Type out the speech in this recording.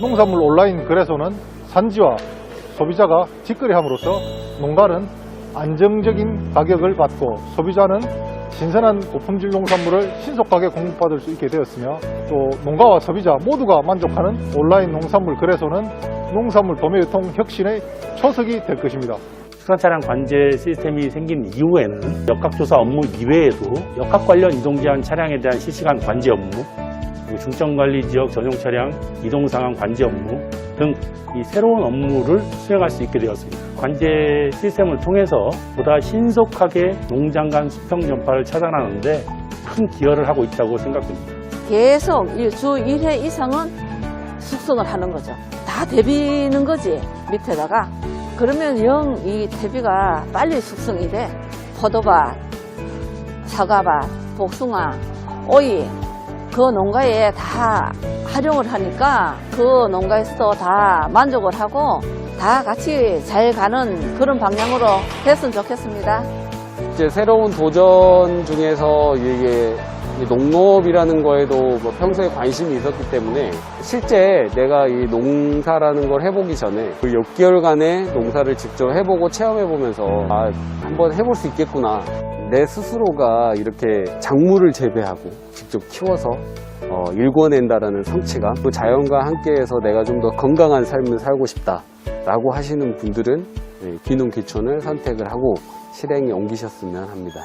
농산물 온라인 거래소는 산지와 소비자가 직거래함으로써 농가는 안정적인 가격을 받고 소비자는 신선한 고품질 농산물을 신속하게 공급받을 수 있게 되었으며 또 농가와 소비자 모두가 만족하는 온라인 농산물 거래소는 농산물 도매 유통 혁신의 초석이 될 것입니다. 수산차량 관제 시스템이 생긴 이후에는 역학조사 업무 이외에도 역학 관련 이동 제한 차량에 대한 실시간 관제 업무, 그리고 중점관리 지역 전용 차량 이동 상황 관제 업무 등 이 새로운 업무를 수행할 수 있게 되었습니다. 관제 시스템을 통해서 보다 신속하게 농장 간 수평 전파를 차단하는데 큰 기여를 하고 있다고 생각됩니다. 계속 이주 1회 이상은 숙성을 하는 거죠. 다 데비는 거지, 밑에다가. 그러면 영 이 대비가 빨리 숙성이 돼. 포도밭, 사과밭, 복숭아, 오이, 그 농가에 다 활용을 하니까 그 농가에서도 다 만족을 하고 다 같이 잘 가는 그런 방향으로 됐으면 좋겠습니다. 이제 새로운 도전 중에서 이게 이 농업이라는 거에도 뭐 평소에 관심이 있었기 때문에 실제 내가 이 농사라는 걸 해보기 전에 그 6개월간의 농사를 직접 해보고 체험해보면서 아, 한번 해볼 수 있겠구나. 내 스스로가 이렇게 작물을 재배하고 직접 키워서 어, 일궈낸다라는 성취감, 또 자연과 함께해서 내가 좀 더 건강한 삶을 살고 싶다 라고 하시는 분들은 네, 귀농 귀촌을 선택을 하고 실행에 옮기셨으면 합니다.